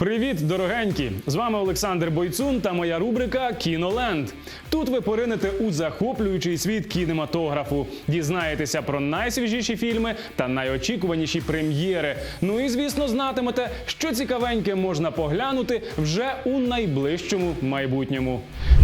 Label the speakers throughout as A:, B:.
A: Привіт, дорогенькі! З вами Олександр Бойцун та моя рубрика Кіноленд. Тут ви поринете у захоплюючий світ кінематографу, дізнаєтеся про найсвіжіші фільми та найочікуваніші прем'єри. Ну і звісно, знатимете, що цікавеньке можна поглянути вже у найближчому майбутньому.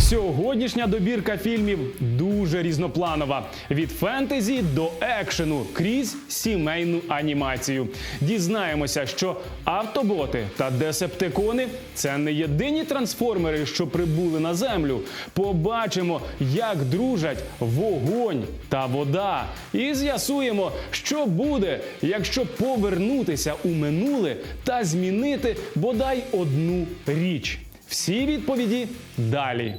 A: Сьогоднішня добірка фільмів дуже різнопланова: від фентезі до екшену крізь сімейну анімацію. Дізнаємося, що автоботи та десептикони це не єдині трансформери, що прибули на землю. Побачимо, як дружать вогонь та вода, і з'ясуємо, що буде, якщо повернутися у минуле та змінити бодай одну річ. Всі відповіді далі.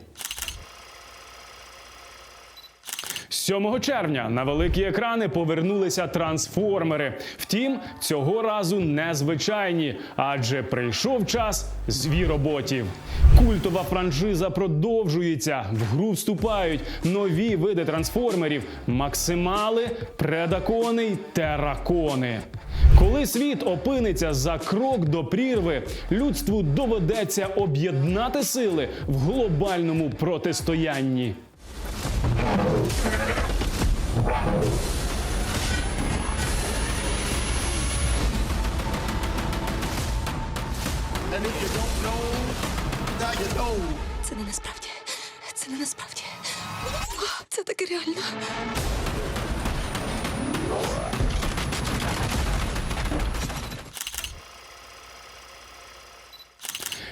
A: 7 червня на великі екрани повернулися трансформери. Втім, цього разу незвичайні, адже прийшов час звіроботів. Культова франшиза продовжується. В гру вступають нові види трансформерів: максимали, предакони й теракони. Коли світ опиниться за крок до прірви, людству доведеться об'єднати сили в глобальному протистоянні.
B: Це не насправді. Це не насправді. Це таке реально.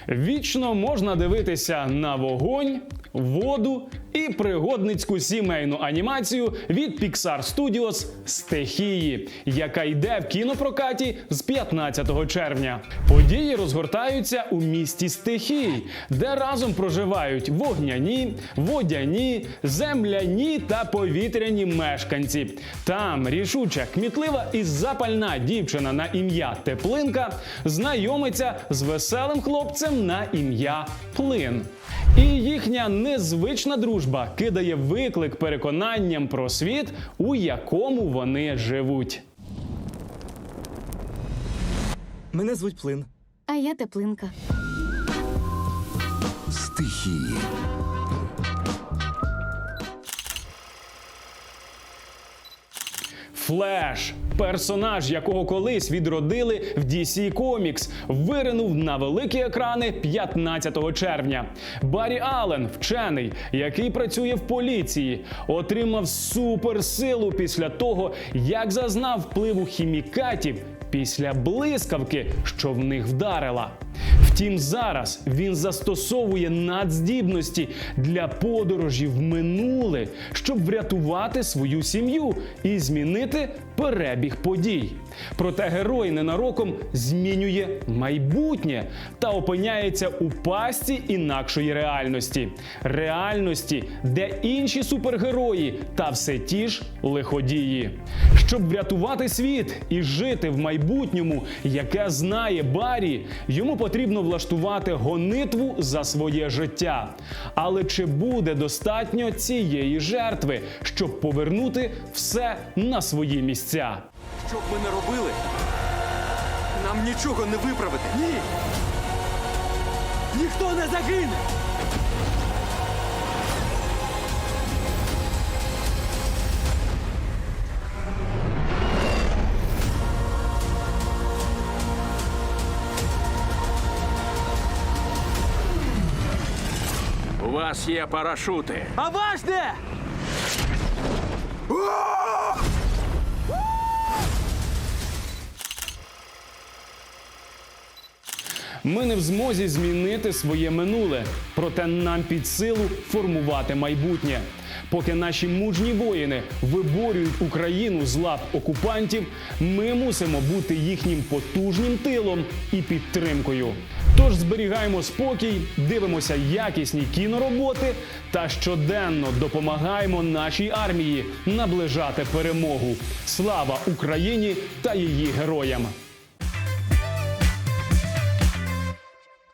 A: Вічно можна дивитися на вогонь, воду і пригодницьку сімейну анімацію від Pixar Studios Стихії, яка йде в кінопрокаті з 15 червня. Події розгортаються у місті стихій, де разом проживають вогняні, водяні, земляні та повітряні мешканці. Там рішуча, кмітлива і запальна дівчина на ім'я Теплинка знайомиться з веселим хлопцем на ім'я Плин. І їхня незвична дружба кидає виклик переконанням про світ, у якому вони живуть.
C: Мене звуть Плин.
B: А я теплинка.
D: Стихії.
A: Флеш, персонаж, якого колись відродили в DC Comics, виринув на великі екрани 15 червня. Баррі Аллен, вчений, який працює в поліції, отримав суперсилу після того, як зазнав впливу хімікатів після блискавки, що в них вдарила. Втім, зараз він застосовує надздібності для подорожі в минуле, щоб врятувати свою сім'ю і змінити перебіг подій. Проте герой ненароком змінює майбутнє та опиняється у пастці інакшої реальності, реальності, де інші супергерої та все ті ж лиходії. Щоб врятувати світ і жити в майбутньому, яке знає Барі, йому потрібно влаштувати гонитву за своє життя. Але чи буде достатньо цієї жертви, щоб повернути все на свої місця?
C: Що б ми не робили? Нам нічого не виправити. Ні. Ніхто не загине.
E: Вас є парашути.
C: А ваш де?
A: Ми не в змозі змінити своє минуле, проте нам під силу формувати майбутнє. Поки наші мужні воїни виборюють Україну з лап окупантів, ми мусимо бути їхнім потужним тилом і підтримкою. Тож зберігаємо спокій, дивимося якісні кінороботи та щоденно допомагаємо нашій армії наближати перемогу. Слава Україні та її героям!